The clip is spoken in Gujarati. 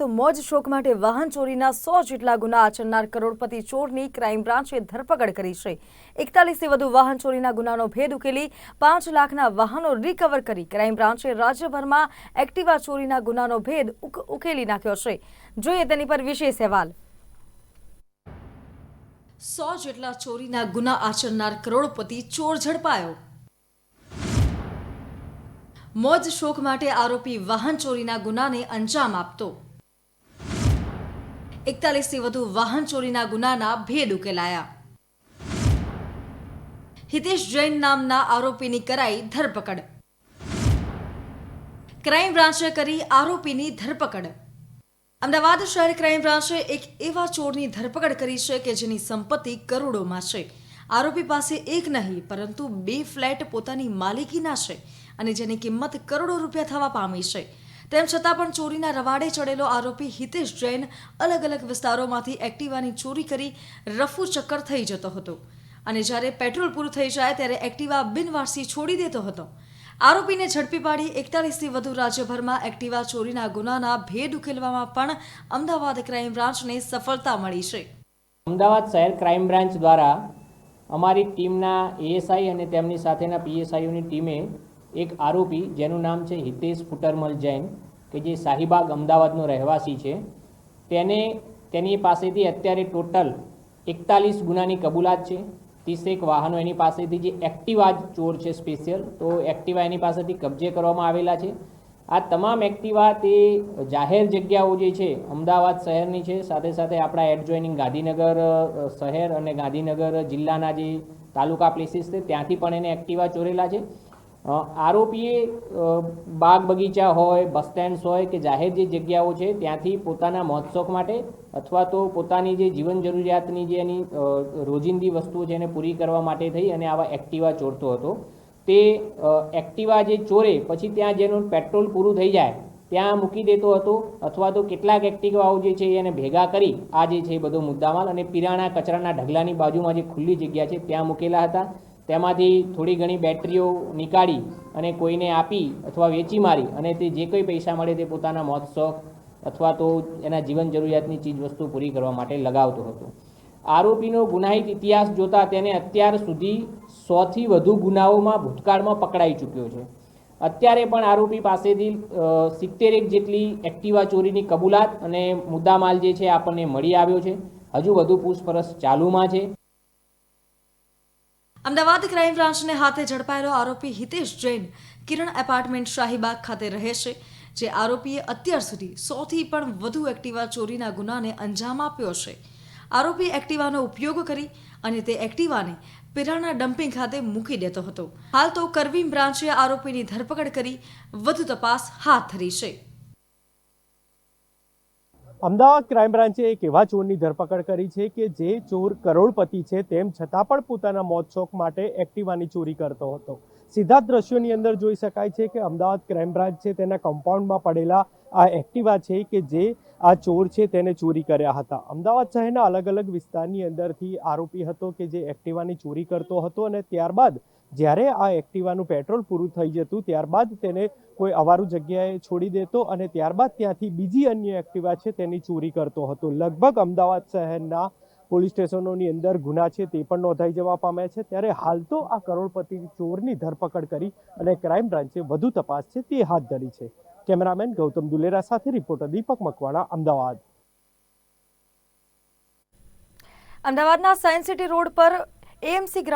તો મોજ શોખ માટે વાહન ચોરીના સો જેટલા ગુના આચરનાર કરોડપતિ ચોરની ક્રાઇમ બ્રાન્ચે ધરપકડ કરી છે. એકતાલીસથી વધુ વાહન ચોરીના ગુનાનો ભેદ ઉકેલી પાંચ લાખના વાહનો રિકવર કરી ક્રાઇમ બ્રાન્ચે રાજ્યભરમાં એક્ટિવા ચોરીના ગુનાનો ભેદ ઉકેલી નાખ્યો છે. જોઈએ તેની પર વિશેષ અહેવાલ. સો જેટલા ચોરીના ગુના આચરનાર કરોડપતિ ચોર ઝડપાયો. મોજ શોખ માટે આરોપી વાહન ચોરીના ગુનાને અંજામ આપતો. એકતાલીસથી વધુ વાહન ચોરીના ગુનાના ભેદ ઉકેલાયા. હિતેશ જૈન નામના આરોપીની કરાઈ ધરપકડ. ક્રાઇમ બ્રાન્ચે કરી આરોપીની ધરપકડ. અમદાવાદ શહેર ક્રાઇમ બ્રાન્ચે એક એવા ચોરની ધરપકડ કરી છે કે જેની સંપત્તિ કરોડોમાં છે. આરોપી પાસે એક નહીં, પરંતુ બે ફ્લેટ પોતાની માલિકીના છે અને જેની કિંમત કરોડો રૂપિયા થવા પામી છે. તેમ છતાં પણ ચોરીના રવાડે ચડેલો આરોપી હિતેશ જૈન અલગ અલગ વિસ્તારોમાંથી એક્ટિવાની ચોરી કરી રફુ ચક્કર થઈ જતો હતો. અને જ્યારે પેટ્રોલ પૂરું થઈ જાય ત્યારે એક્ટિવા બિનવારસી છોડી દેતો હતો. આરોપીને ઝડપી પાડી એકતાલીસથી વધુ રાજ્યભરમાં એક્ટિવા ચોરીના ગુનાના ભેદ ઉકેલવામાં પણ અમદાવાદ ક્રાઇમ બ્રાન્ચને સફળતા મળી છે. અમદાવાદ શહેર ક્રાઇમ બ્રાન્ચ દ્વારા અમારી ટીમના એએસઆઈ અને તેમની સાથેના પીએસઆઈઓની ટીમે એક આરોપી જેનું નામ છે હિતેશ ફુટરમલ જૈન કે જે શાહીબાગ અમદાવાદનો રહેવાસી છે, તેને તેની પાસેથી અત્યારે ટોટલ એકતાલીસ ગુનાની કબૂલાત છે. ત્રીસેક વાહનો એની પાસેથી જે એક્ટિવા ચોર છે સ્પેશિયલ, તો એક્ટિવા એની પાસેથી કબજે કરવામાં આવેલા છે. આ તમામ એક્ટિવા તે જાહેર જગ્યાઓ જે છે, અમદાવાદ શહેરની છે, સાથે સાથે આપણા એડજોઇનિંગ ગાંધીનગર શહેર અને ગાંધીનગર જિલ્લાના જે તાલુકા પ્લેસીસ છે, ત્યાંથી પણ એને એક્ટિવા ચોરેલા છે. આરોપીએ બાગ બગીચા હોય, બસ સ્ટેન્ડ્સ હોય કે જાહેર જે જગ્યાઓ છે ત્યાંથી પોતાના મોજશોખ માટે અથવા તો પોતાની જે જીવન જરૂરિયાતની જે એની રોજિંદી વસ્તુઓ છે એને પૂરી કરવા માટે થઈ અને આવા એક્ટિવા ચોરતો હતો. તે એક્ટિવા જે ચોરે પછી ત્યાં જેનું પેટ્રોલ પૂરું થઈ જાય ત્યાં મૂકી દેતો હતો અથવા તો કેટલાક એક્ટિવાઓ જે છે એને ભેગા કરી આ જે છે બધો મુદ્દામાલ અને પીરાણા કચરાના ઢગલાની બાજુમાં જે ખુલ્લી જગ્યા છે ત્યાં મૂકેલા હતા. તેમાંથી થોડી ઘણી બેટરીઓ નીકાળી અને કોઈને આપી અથવા વેચી મારી અને તે જે કંઈ પૈસા મળે તે પોતાના મોત શોખ અથવા તો એના જીવન જરૂરિયાતની ચીજવસ્તુ પૂરી કરવા માટે લગાવતો હતો. આરોપીનો ગુનાહિત ઇતિહાસ જોતા તેને અત્યાર સુધી સોથી વધુ ગુનાઓમાં ભૂતકાળમાં પકડાઈ ચૂક્યો છે. અત્યારે પણ આરોપી પાસેથી સિત્તેરેક જેટલી એક્ટિવા ચોરીની કબૂલાત અને મુદ્દામાલ જે છે આપણને મળી આવ્યો છે. હજુ વધુ પૂછપરછ ચાલુમાં છે. અમદાવાદ ક્રાઇમ બ્રાન્ચને હાથે ઝડપાયેલો આરોપી હિતેશ જૈન કિરણ એપાર્ટમેન્ટ શાહીબાગ ખાતે રહે છે, જે આરોપીએ અત્યાર સુધી સોથી પણ વધુ એક્ટિવા ચોરીના ગુનાને અંજામ આપ્યો છે. આરોપી એક્ટિવાનો ઉપયોગ કરી અને તે એક્ટિવાને પિરાણા ડમ્પિંગ ખાતે મૂકી દેતો હતો. હાલ તો કરવીમ બ્રાન્ચે આરોપીની ધરપકડ કરી વધુ તપાસ હાથ ધરી છે. અમદાવાદ ક્રાઇમ બ્રાન્ચે એક એવા ચોરની ધરપકડ કરી છે કે જે ચોર કરોડપતિ છે તેમ છતાં પણ પોતાના મોત શોખ માટે એક્ટિવાની ચોરી કરતો હતો. સીધા દ્રશ્યોની અંદર જોઈ શકાય છે કે અમદાવાદ ક્રાઇમ બ્રાન્ચ છે, તેના કમ્પાઉન્ડમાં પડેલા આ એક્ટિવા છે કે જે આ ચોર છે તેને ચોરી કર્યા હતા. અમદાવાદ શહેરના અલગ અલગ વિસ્તારની અંદરથી આરોપી હતો કે જે એક્ટિવાની ચોરી કરતો હતો અને ત્યારબાદ જ્યારે આ એક્ટિવાનું પેટ્રોલ પૂરું થઈ જતું, ત્યારબાદ તેને કોઈ અવારું જગ્યાએ છોડી દેતો અને ત્યારબાદ ત્યાંથી બીજી અન્ય એક્ટિવા છે તેની ચોરી કરતો હતો. લગભગ અમદાવાદ શહેરના પોલીસ સ્ટેશનોની અંદર ગુના છે તે પણ નોંધાઈ જવા પામ્યા છે. ત્યારે હાલ તો આ કરોડપતિ ચોરની ધરપકડ કરી અને ક્રાઇમ બ્રાન્ચે વધુ તપાસ છે તે હાથ ધરી છે. કેમેરામેન ગૌતમ દુલેરા સાથે રિપોર્ટર દીપક મકવાણા, અમદાવાદ. અમદાવાદના સાયન્સ સિટી રોડ પર એએમસી